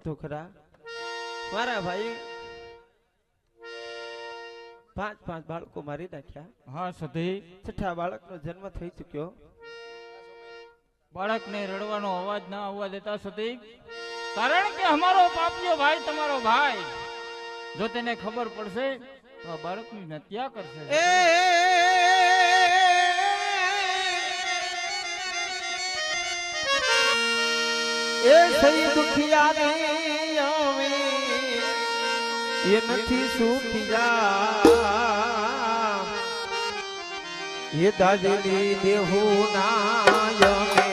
તો ખરા મારા ભાઈ પાંચ પાંચ બાળકો મારી નાખ્યા હા સધી છઠ્ઠા બાળકનો જન્મ થઈ ચુક્યો બાળકને રડવાનો અવાજ ના આવવા દેતા સધી કારણ કે અમારો પાપિયો ભાઈ તમારો ભાઈ જો તેને ખબર પડશે તો આ બાળકની હત્યા કરશે એ સહી દુખિયાની અમે એ નથી સુખિયા. એ દાજલી દેહું નાય અમે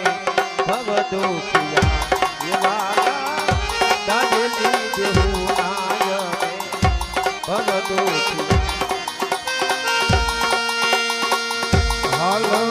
ભવ દુખિયા. એ વાલા દાજલી દેહું નાય અમે ભવ દુખિયા. હાલવાને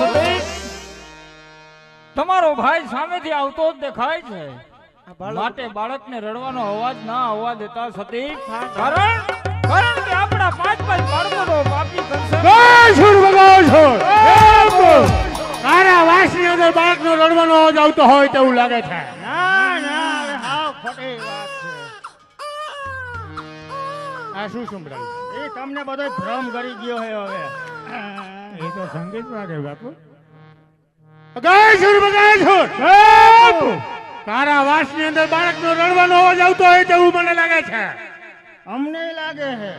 સતીશ તમારો ભાઈ સામેથી આવતો જ દેખાય છે. માટે બાળકને રડવાનો અવાજ ના આવવા દેતા સતીશ કારણ કારણ કે આપણા પાંચ પાંચ બાળકોનો પાપી કરશે છોડ બગાવ છોડ તારા વાસની અંદર બાળકનો રડવાનો અવાજ આવતો હોય તેવું લાગે છે. ના ના હાવ ખોટી વાત છે. આ શું સંભળાયું એ તમને બધો ભ્રમ કરી ગયો છે હવે. એ તો સંગીત વાગે બાપુ. બગાવ છોડ તારા વાસની અંદર બાળકનો રડવાનો અવાજ આવતો હોય તેવું મને લાગે છે. અમને લાગે છે.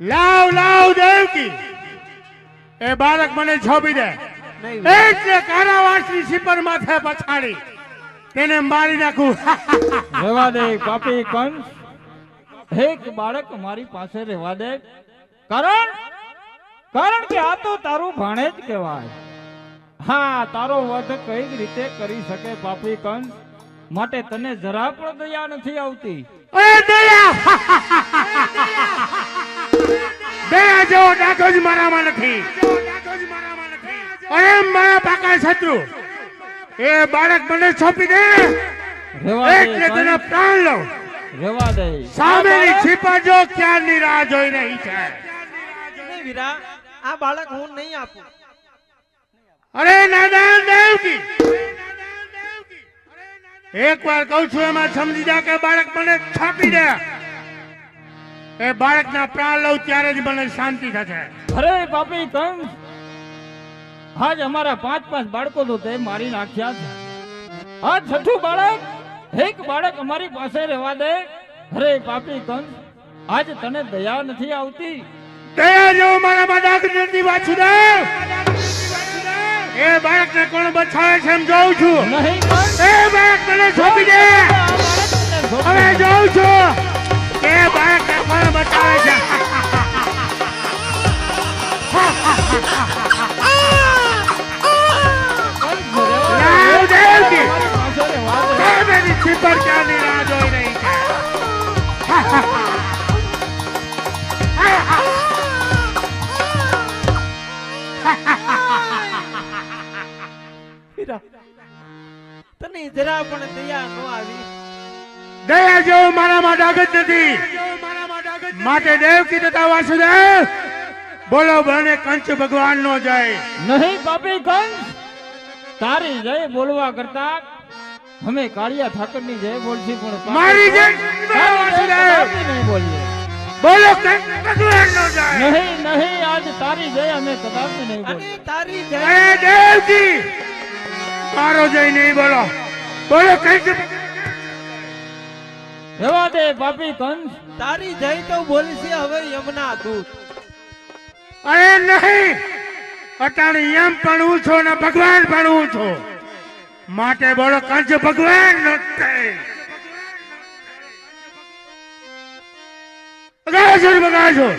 લાવ લાવ દેવકી! એ બાળક મને છોપી દે. એટલે કારાવાસની સિપર માથે પછાડી. તેને મારી નાખું. રહેવા દે પાપી કંસ. એક બાળક મારી પાસે રહેવા દે. કારણ કારણ કે આ તો તારું ભાણે જ કહેવાય. હા તારો વધ કઈ રીતે કરી શકે પાપી કંસ? માટે તને જરા પણ દયા નથી આવતી. અરે દયા! દયા જેવો ડાઘો જ મારામાં નથી. અરે મારા પાકા શત્રુ એ બાળક મને સોંપી દે. એટલે તેના પ્રાણ લઉં. રેવા દે. સામેની છીપા જો ક્યારની રાહ જોઈ રહી છે? વીરા આ બાળક હું નહીં આપું. અરે નાદાન દેવકી એક વાર કહું છું એમાં સમજી જા કે બાળક મને છાપી દે. એ બાળકના પ્રાણ લઉં ત્યારે જ મને શાંતિ થશે. અરે પાપી તમ આજ અમારા પાંચ પાંચ બાળકો તો તે મારી નાખ્યા છે. આ છઠ્ઠું બાળક એક બાળક અમારી પાસે રહેવા દે. અરે પાપી કંસ આજ તને દયા નથી આવતી. દયા જેવું મારા માતા નથી વાસુદેવ એ બાળકને કોણ બચાવે છે એમ જોઉં છું. એ બાળક મને સોંપી દે. હવે જોઉં છું. કોણ બચાવે. એ બેની છીપર ક્યાંની રાહ જોઈ રહી છે? વીરા તને જરા પણ દયા ન આવી. દયા જેવું મારામાં ડાગત નથી. માટે દેવકી તથા વાસુદેવ બોલો બને કંચ ભગવાન નો જય. નહીં પાપી કંચ તારી જય બોલવા કરતા અમે કાળિયા ઠાકરની જય બોલશી પણ મારી જય વાસુદેવ. નહીં બોલીએ. બોલો કંચ ભગવાન નો જય. નહીં નહીં આજ તારી જય અમે કદાચ નહીં બોલીએ. તારી જય દેવજી. મારો જય નહીં બોલો. બોલો કઈ રહેવા દે પાપી કંસ. તારી જય તો બોલશે હવે યમના દૂત અરે નહીં અટાણે એમ પણ છો ને ભગવાન પણ છો. માટે બોલો કંચ ભગવાન નો અગાસુર બગાસુર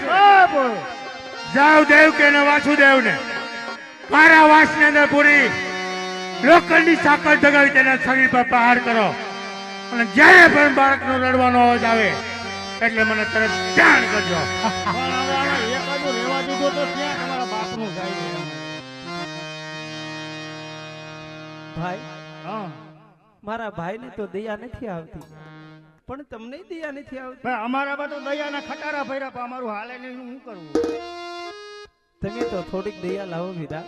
જાવ દેવ કે ને વાસુદેવ ને મારા વાસ ને અંદર પૂરી લોખંડની સાકર જગાવી તેના શરીર પર પ્રહાર કરો. અને જ્યારે પણ બાળકનો રડવાનો અવાજ આવે એટલે મને તરત જાણ કરજો. ભાઈ મારા ભાઈને તો દયા નથી આવતી. પણ તમને દયા નથી આવતી? ભાઈ અમારામાં તો દયાના ખટારા ભર્યા પણ અમારું હાલે નહીં હું કરવું તમે તો થોડીક દયા લાવો વિદા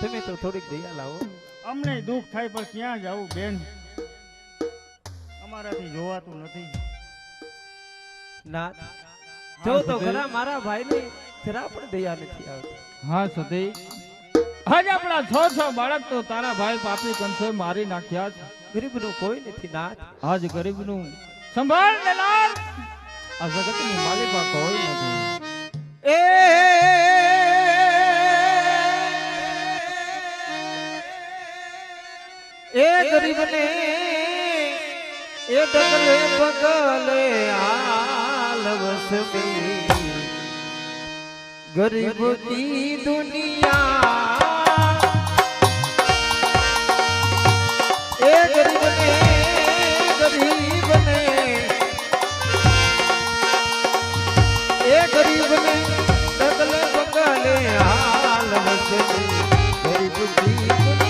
તમે તો થોડીક દયા લાવો. અમને દુઃખ થાય પણ ક્યાં જવું બેન? અમારાથી જોવાતું નથી. ના જો તો ખરા મારા ભાઈને જરા પણ દયા નથી આવતી. હા સતી. આજ આપણા છ છ બાળક તો તારા ભાઈ પાપી કંસે મારી નાખ્યા છે. ગરીબનું કોઈ નથી નાથ. આજ ગરીબનું સંભાળ લેનાર આ જગતની માલિકા કોઈ નથી. એ એ ગરીબને એ ડગલે પગલે આલવસ મે ગરીબ કી દુનિયા. એ ગરીબને ગરીબને. એ ગરીબને ડગલે પગલે આલવસ મે ગરીબ કી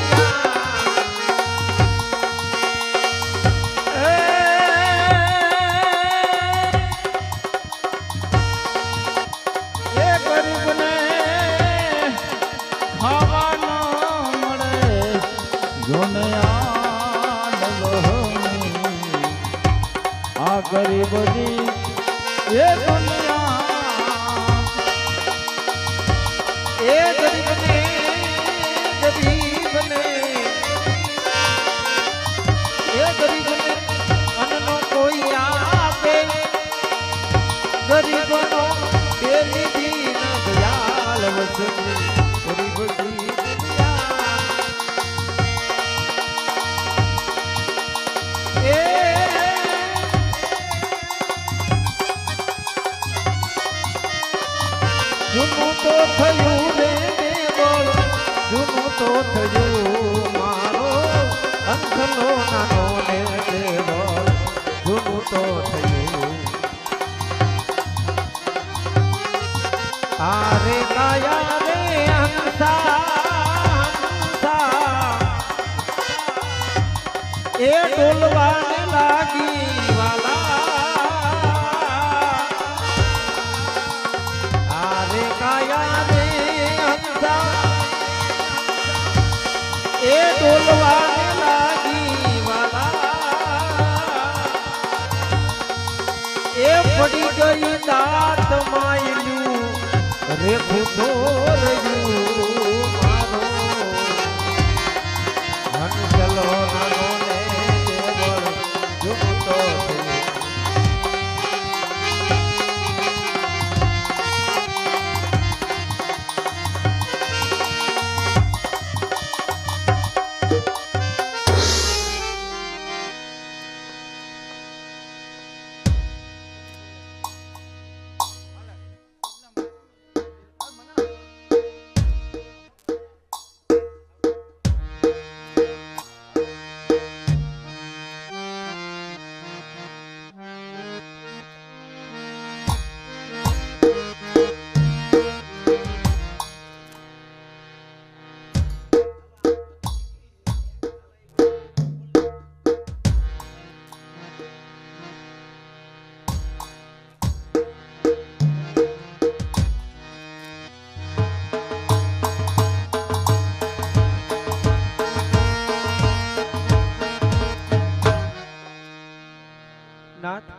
જૂનું તો થયું મારો અંધનો નાનો ને દેવળ જૂનું તો થયું. હારે કાયા રે હંસા હંસા એ ડોલવાને લાગી વાલા હારે કાયા રે હંસા એ ડોલવાને ગઈ દાંત માય રેખું તો નાથ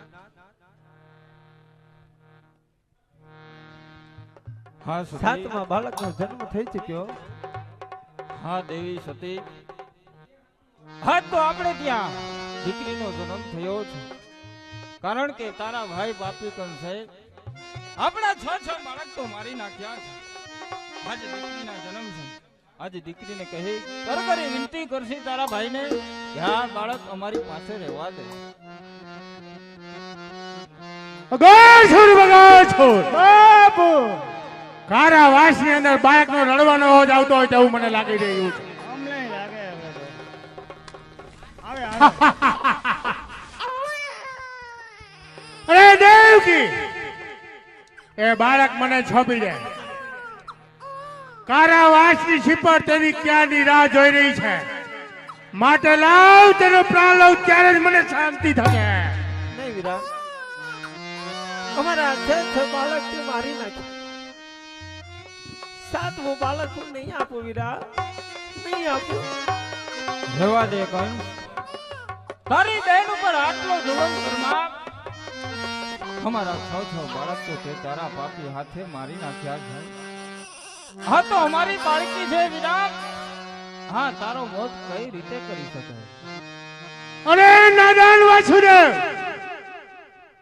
હા સતી. સાતમા બાળકનો જન્મ થઈ ચુક્યો. હા દેવી સતી. હા તો આપણે ત્યાં દીકરીનો જન્મ થયો છે. કારણ કે તારા ભાઈ પાપી કંસે આપણા છ છ બાળક તો મારી નાખ્યા છે. આજે દીકરીના જન્મ છે. આજે દીકરીને કહી કર કરી વિનંતી કરશી તારા ભાઈને કે આ બાળક અમારી પાસે રહેવા દે. અગાસુર બગાસુર. બાપુ. કારા વાસની અંદર બાળકનો રડવાનો અવાજ આવતો હોય તેવું મને લાગી રહ્યું છે. અરે દેવકી! એ બાળક મને છોપી દે. કારા વાસની છીપર તેની ક્યાંની રાહ જોઈ રહી છે? માટે લાવ તેનો પ્રાણ લઉં ત્યારે જ મને શાંતિ થશે. નહીં વીરા અમારા છ છ બાળક તે મારી નાખ્યા સાતમું બાળક હું નહીં આપું વીરા. નહીં આપું. રહેવા દે કંસ તારી બહેન ઉપર આટલો જુલમ કરનાર. અમારા છ છ બાળક તો તે તારા પાપી હાથે મારી નાખ્યા છે. હા તો અમારી બાળકી છે વિરાટ હા તારો મોત કઈ રીતે કરી શકાય? અરે નાદાન વાસુદેવ!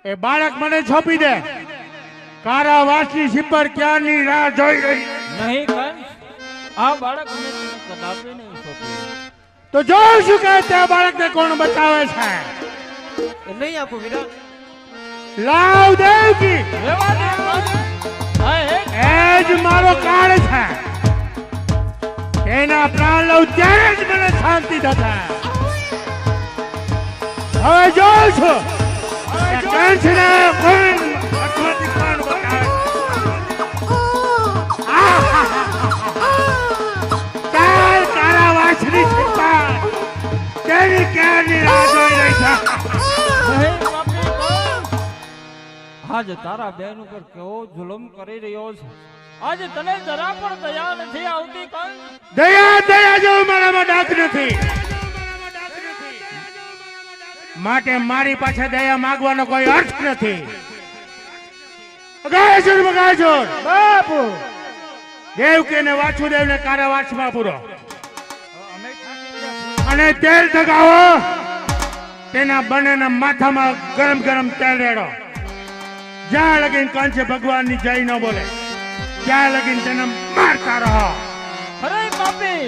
એ બાળક મને છોપી દે. કારા સિપર ક્યાંની રાહ જોઈ રહી? નહીં કંસ આ બાળક મને તને નહીં છોપી તો જોઉં છું કે તે બાળકને કોણ બચાવે છે? નહીં આપું વીરા લાવ દેવજી એ જ મારો કાળ છે. એના પ્રાણ લઉં ત્યારે જ મને શાંતિ થતા હવે જોઉં છું. આજે તારા બેન ઉપર કેવો જુલમ કરી રહ્યો છે. આજે તને જરા પણ દયા નથી આવતી કંસ દયા દયા જેવું મારામાં ડાક નથી. માટે મારી પાસે દયા માંગવાનો કોઈ અર્થ નથી. બાપુ દેવકી ને વાસુદેવ ને કારાવાસમાં પૂરો. અને તેલ ધગાવો તેના બંનેના માથામાં ગરમ ગરમ તેલ રેડો. જ્યાં લગીન કંચ ભગવાનની જય ન બોલે ત્યાં લગીન તેને મારતા રહો. અરે બાપી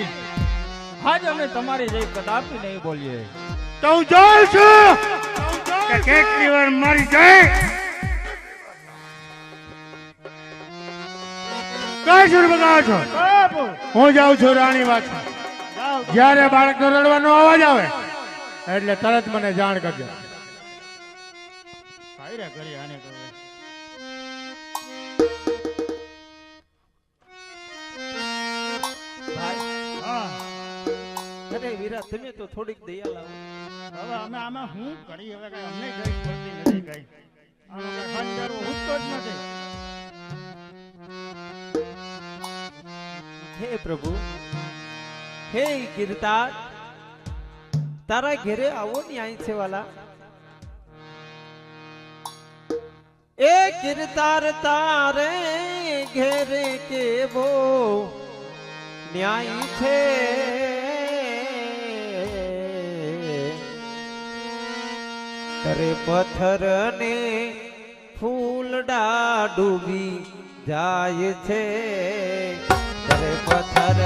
આજ અમે તમારી જય કદાપી નહીં બોલીએ. તો હું જોઉં છું કે કેટલી વાર મારી જાય. કઈ સુર બગાવો છો હું જાઉં છું રાણી વાત જ્યારે બાળકનો રડવાનો અવાજ આવે એટલે તરત મને જાણ કરજો. કરી આને ભાઈ હા. અરે વીરા તમે તો થોડીક દયા લાવો હવે અમે આમાં શું કરી? હવે કઈ અમને કઈ પડતી નથી ઉઠતો જ નથી. હે પ્રભુ હે ગીરતા તારા ઘેરે આવો ને અહીં છે વાલા કિરતાર તારે ઘેરે કેવો ન્યાય છે? કરે પથ્થર ને ફૂલડા ડૂબી જાય છે. કરે પથ્થર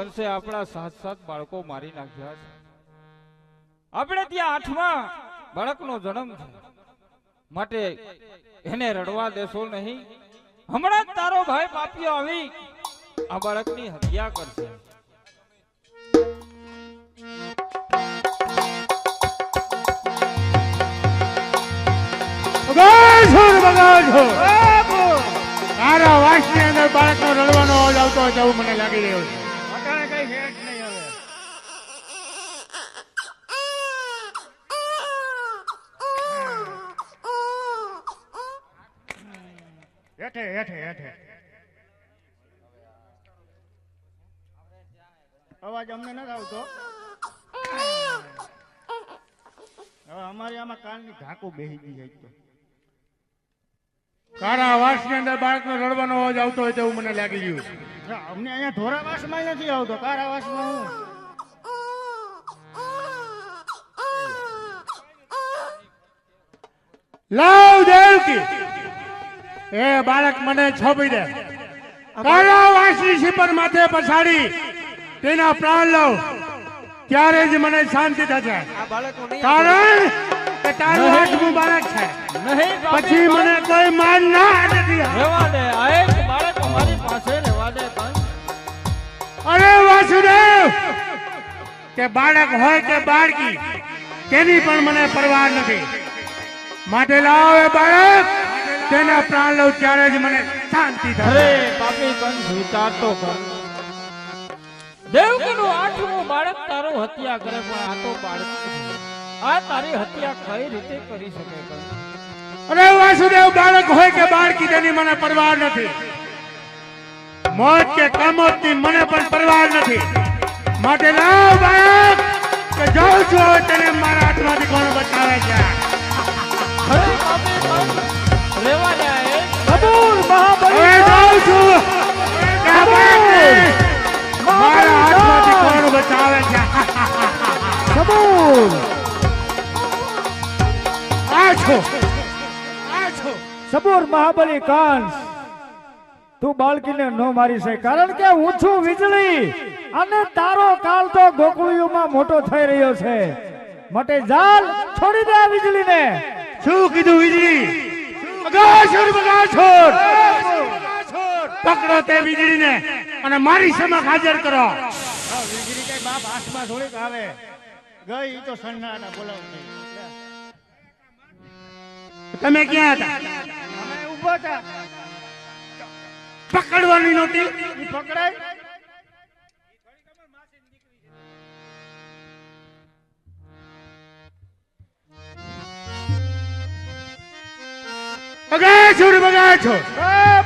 કરશે આપણા સાત સાત બાળકો મારી નાખ્યા છે. આપણે ત્યાં આઠમા બાળકનો જન્મ છે માટે એને રડવા દેશો નહીં. હમણાં જ તારો ભાઈ પાપીઓ આવી. આ બાળકની હત્યા કરશે. તારા વાસની અંદર બાળકનો રડવાનો અવાજ આવતો હોય તેવું મને લાગી રહ્યું છે અટાણે કઈ ફેટ નહીં હવે હેઠે હેઠે હેઠે અવાજ અમને નથી આવતો. હવે અમારી આમાં કાનની ઢાંકું બેસી ગઈ તો. તારા વાસની અંદર બાળકનો રડવાનો અવાજ આવતો હોય તેવું મને લાગી ગયું અમને અહીંયા ધોરાવાસમાં નથી આવતો. કારાવાસમાં હું? લાવ દેવકી. એ બાળક મને છોપી દે. તારા વાસની શિપર માથે પછાડી તેના પ્રાણ લઉં ત્યારે જ મને શાંતિ થશે. આ બાળકો નહીં કારણ કે તારું હાથ બાળક છે. પછી મને કોઈ માન ના નથી રહેવા દે આ એક બાળક અમારી પાસે રહેવા દે કંસ. અરે વાસુદેવ કે બાળક હોય કે બાળકી તેની પણ મને પરવા નથી. માટે લાવે એ બાળક તેના પ્રાણ લઉં ત્યારે જ મને શાંતિ અરે થશે. પાપી કંસ વિચાર તો કર દેવકીનું આઠમું બાળક તારો હત્યા કરે પણ આ તો બાળક આ તારી હત્યા કઈ રીતે કરી શકે અરે વાસુદેવ બાળક હોય કે બાળકી તેની મને પરવા નથી. મોત કે કમોતની મને પણ પરવાર નથી. માટે લાવ બાળક કે જાઉં છું તને મારા હાથમાંથી કોણ બચાવે છે? રેવા કબૂલ મહાબલી જાઉં મારા હાથમાંથી કોણ બચાવે છે? કબૂલ આ છો. આ છો. સબૂર મહાબલી કાંસ તું બાળકીને ન મારી છે કારણ કે હું છું વીજળી. અને તારો કાલ તો ગોકુળિયોમાં મોટો થઈ રહ્યો છે. માટે જાલ છોડી દે વીજળીને. શું કીધું વીજળી? બગાસુર છોડ. પકડો તે વીજળીને. અને મારી સમક્ષ હાજર કરો. વીજળી કઈ બાપ આસમાં થોડીક આવે ગઈ તો સન્નાટા બોલાવ તમે ક્યાં હતા? અમે ઊભો હતા પકડવાની નહોતી? પકડાય પકડાય બગાસુર બગાસુર બાપુ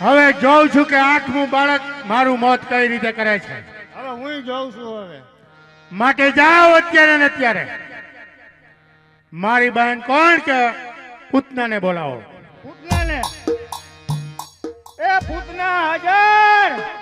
હવે જોઉં છું કે આઠમું બાળક મારું મોત કઈ રીતે કરે છે. હવે હું જોઉં છું હવે. માટે જાઓ અત્યારે ને અત્યારે. મારી બહેન કોણ કે પૂતનાને બોલાવો. પૂતનાને? એ પૂતના હાજર પૂતના હાજર!